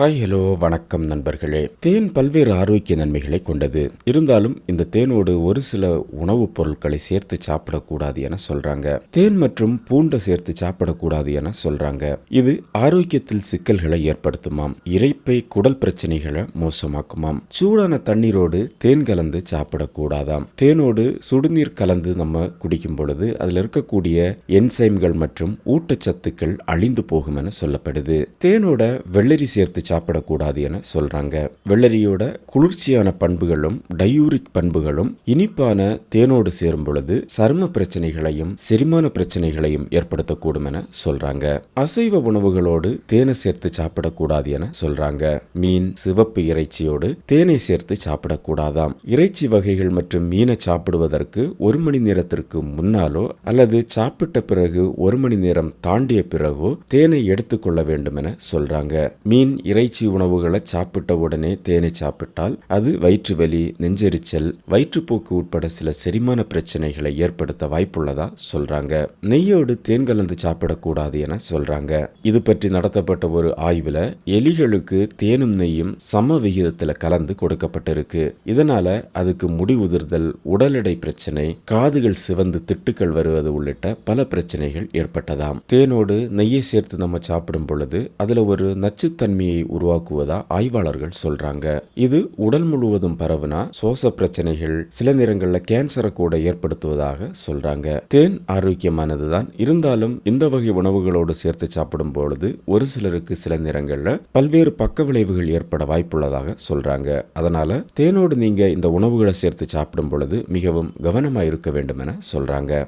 Hi hello வணக்கம் நண்பர்களே. தேன் பல்வேறு ஆரோக்கிய நன்மைகளை கொண்டது. இருந்தாலும் இந்த தேனோடு ஒரு சில உணவுப் பொருட்களை சேர்த்து சாப்பிடக்கூடாது என சொல்றாங்க. தேன் மற்றும் பூண்டை சேர்த்து சாப்பிடக்கூடாது என சொல்றாங்க. இது ஆரோக்கியத்தில் சிக்கல்களை ஏற்படுத்துமாம். இரைப்பை குடல் பிரச்சனைகளை மோசமாக்குமாம். சூடான தண்ணீரோடு தேன் கலந்து சாப்பிடக்கூடாதாம். தேனோடு சுடுநீர் கலந்து நம்ம குடிக்கும் பொழுது அதில் இருக்கக்கூடிய என்சைம்கள் மற்றும் ஊட்டச்சத்துக்கள் அழிந்து போகும் என சொல்லப்படுது. தேனோட வெள்ளரி சேர்த்து சாப்பிடக்கூடாது என சொல்றாங்க. வெள்ளரியோட குளிர்ச்சியான பண்புகளும் டயூரிக் பண்புகளும் இனிப்பான தேனோடு சேரும் பொழுது சரும பிரச்சனைகளையும் செரிமான பிரச்சனைகளையும் ஏற்படுத்தக்கூடும் என சொல்றாங்க. அசைவ உணவுகளோடு தேனை சேர்த்து சாப்பிடக்கூடாது என சொல்றாங்க. மீன் சிவப்பு இறைச்சியோடு தேனை சேர்த்து சாப்பிடக்கூடாதாம். இறைச்சி வகைகள் மற்றும் மீனை சாப்பிடுவதற்கு ஒரு மணி நேரத்திற்கு முன்னாலோ அல்லது சாப்பிட்ட பிறகு ஒரு மணி நேரம் தாண்டிய பிறகோ தேனை எடுத்துக்கொள்ள வேண்டும் என சொல்றாங்க. மீன் இறைச்சி உணவுகளை சாப்பிட்ட உடனே தேனை சாப்பிட்டால் அது வயிற்று வலி நெஞ்செரிச்சல் வயிற்றுப்போக்கு உட்பட சில செரிமான பிரச்சனைகளை ஏற்படுத்த வாய்ப்புள்ளதா சொல்றாங்க. நெய்யோடு தேன் கலந்து சாப்பிடக்கூடாது என சொல்றாங்க. இது பற்றி நடத்தப்பட்ட ஒரு ஆய்வுல எலிகளுக்கு தேனும் நெய்யும் சம விகிதத்துல கலந்து கொடுக்கப்பட்டிருக்கு. இதனால அதுக்கு முடி உதிர்தல் உடல் எடை பிரச்சனை காதுகள் சிவந்து திட்டுக்கள் வருவது உள்ளிட்ட பல பிரச்சனைகள் ஏற்பட்டதாம். தேனோடு நெய்யை சேர்த்து நம்ம சாப்பிடும் பொழுது அதுல ஒரு நச்சுத்தன்மையை உருவாக்குவதா ஆய்வாளர்கள் சொல்றாங்க. இது உடல் முழுவதும் பரவுனா சுவாச பிரச்சனைகள் சில நேரங்களில் கேன்சரை கூட ஏற்படுத்துவதாக சொல்றாங்க. தேன் ஆரோக்கியமானதுதான். இருந்தாலும் இந்த வகை உணவுகளோடு சேர்த்து சாப்பிடும் பொழுது ஒரு சிலருக்கு சில நேரங்களில் பல்வேறு பக்க விளைவுகள் ஏற்பட வாய்ப்புள்ளதாக சொல்றாங்க. அதனால தேனோடு நீங்க இந்த உணவுகளை சேர்த்து சாப்பிடும் பொழுது மிகவும் கவனமா இருக்க வேண்டும் என சொல்றாங்க.